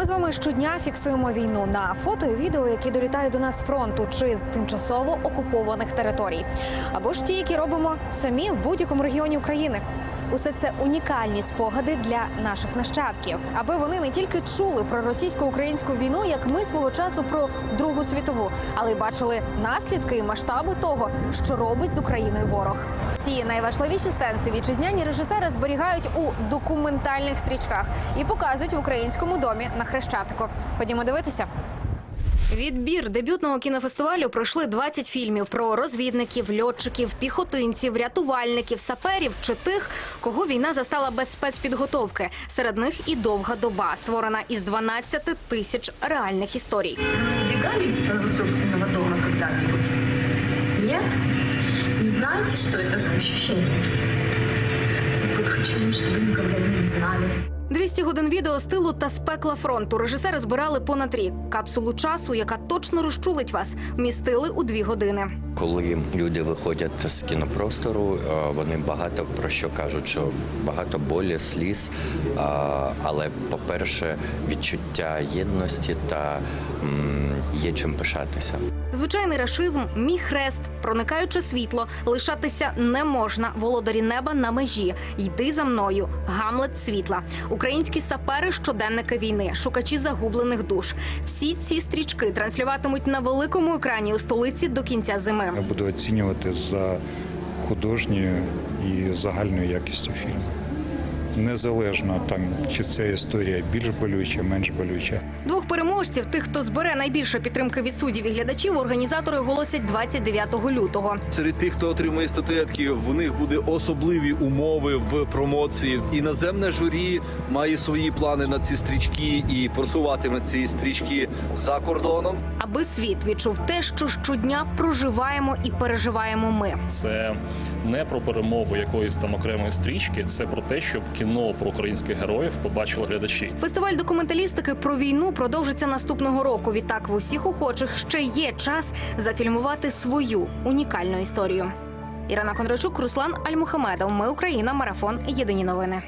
Ми з вами щодня фіксуємо війну на фото і відео, які долітають до нас з фронту чи з тимчасово окупованих територій, або ж ті, які робимо самі в будь-якому регіоні України. Усе це унікальні спогади для наших нащадків, аби вони не тільки чули про російсько-українську війну, як ми свого часу про Другу світову, але й бачили наслідки і масштаби того, що робить з Україною ворог. Ці найважливіші сенси вітчизняні режисери зберігають у документальних стрічках і показують в українському домі на Хрещатику. Ходімо дивитися. Відбір дебютного кінофестивалю пройшли 20 фільмів про розвідників, льотчиків, піхотинців, рятувальників, саперів чи тих, кого війна застала без спецпідготовки. Серед них і довга доба, створена із 12 тисяч реальних історій. Убегали из своего собственного дома когда-нибудь? Нет? Не знаете, что это за ощущение? Так вот хочу, чтобы вы никогда его не знали. 200 годин відео з тилу та з пекла фронту. Режисери збирали понад рік. Капсулу часу, яка точно розчулить вас, вмістили у дві години. Коли люди виходять з кінопростору, е, вони багато про що кажуть, що багато болі, сліз, е, але, по-перше, відчуття єдності та є чим пишатися. Звичайний рашизм, мій хрест, проникаюче світло, лишатися не можна. Володарі неба на межі. Йди за мною. Гамлет світла. Українські сапери щоденники війни, шукачі загублених душ. Всі ці стрічки транслюватимуть на великому екрані у столиці до кінця зими. Я буду оцінювати за художньою і загальною якістю фільму. Незалежно там, чи ця історія більш болюча, менш болюча. Переможців, тих, хто збере найбільше підтримки від суддів і глядачів, організатори оголосять 29 лютого. Серед тих, хто отримує статуетки, в них буде особливі умови в промоції. Іноземне журі має свої плани на ці стрічки і просуватиме ці стрічки за кордоном. Аби світ відчув те, що щодня проживаємо і переживаємо ми. Це не про перемогу якоїсь там окремої стрічки, це про те, щоб кіно про українських героїв побачили глядачі. Фестиваль документалістики про війну продовжиться наступного року. Відтак в усіх охочих ще є час зафільмувати свою унікальну історію. Ірина Кондрачук, Руслан Альмухамедов. Ми Україна. Марафон. Єдині новини.